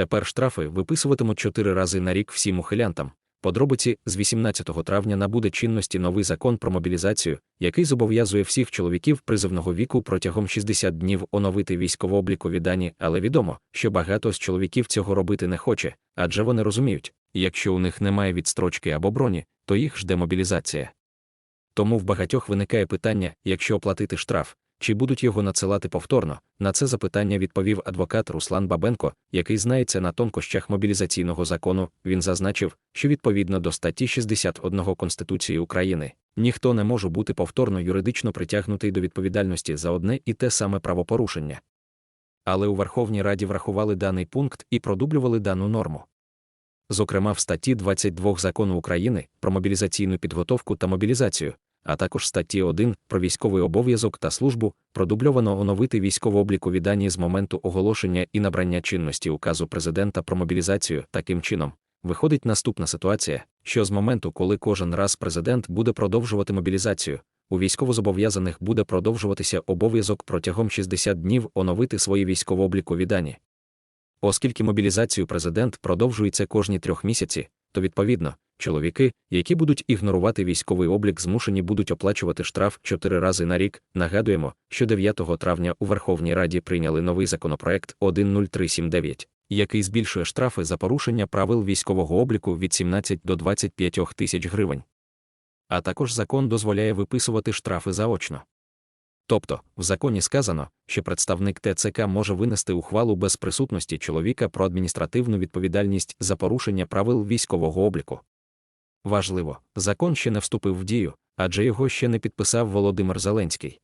Тепер штрафи виписуватимуть чотири рази на рік всім ухилянтам. Подробиці з 18 травня набуде чинності новий закон про мобілізацію, який зобов'язує всіх чоловіків призовного віку протягом 60 днів оновити військово-облікові дані, але відомо, що багато з чоловіків цього робити не хоче, адже вони розуміють, якщо у них немає відстрочки або броні, то їх жде мобілізація. Тому в багатьох виникає питання, якщо оплатити штраф, чи будуть його надсилати повторно. На це запитання відповів адвокат Руслан Бабенко, який знається на тонкощах мобілізаційного закону. Він зазначив, що відповідно до статті 61 Конституції України ніхто не може бути повторно юридично притягнутий до відповідальності за одне і те саме правопорушення. Але у Верховній Раді врахували даний пункт і продублювали дану норму. Зокрема, в статті 22 закону України про мобілізаційну підготовку та мобілізацію, а також статті 1 про військовий обов'язок та службу, продубльовано оновити військово-облікові дані з моменту оголошення і набрання чинності указу президента про мобілізацію. Таким чином, виходить наступна ситуація, що з моменту, коли кожен раз президент буде продовжувати мобілізацію, у військовозобов'язаних буде продовжуватися обов'язок протягом 60 днів оновити свої військово-облікові дані. Оскільки мобілізацію президент продовжується кожні трьох місяці, то відповідно, чоловіки, які будуть ігнорувати військовий облік, змушені будуть оплачувати штраф чотири рази на рік. Нагадуємо, що 9 травня у Верховній Раді прийняли новий законопроект 10379, який збільшує штрафи за порушення правил військового обліку від 17 до 25 тисяч гривень. А також закон дозволяє виписувати штрафи заочно. Тобто, в законі сказано, що представник ТЦК може винести ухвалу без присутності чоловіка про адміністративну відповідальність за порушення правил військового обліку. Важливо, закон ще не вступив в дію, адже його ще не підписав Володимир Зеленський.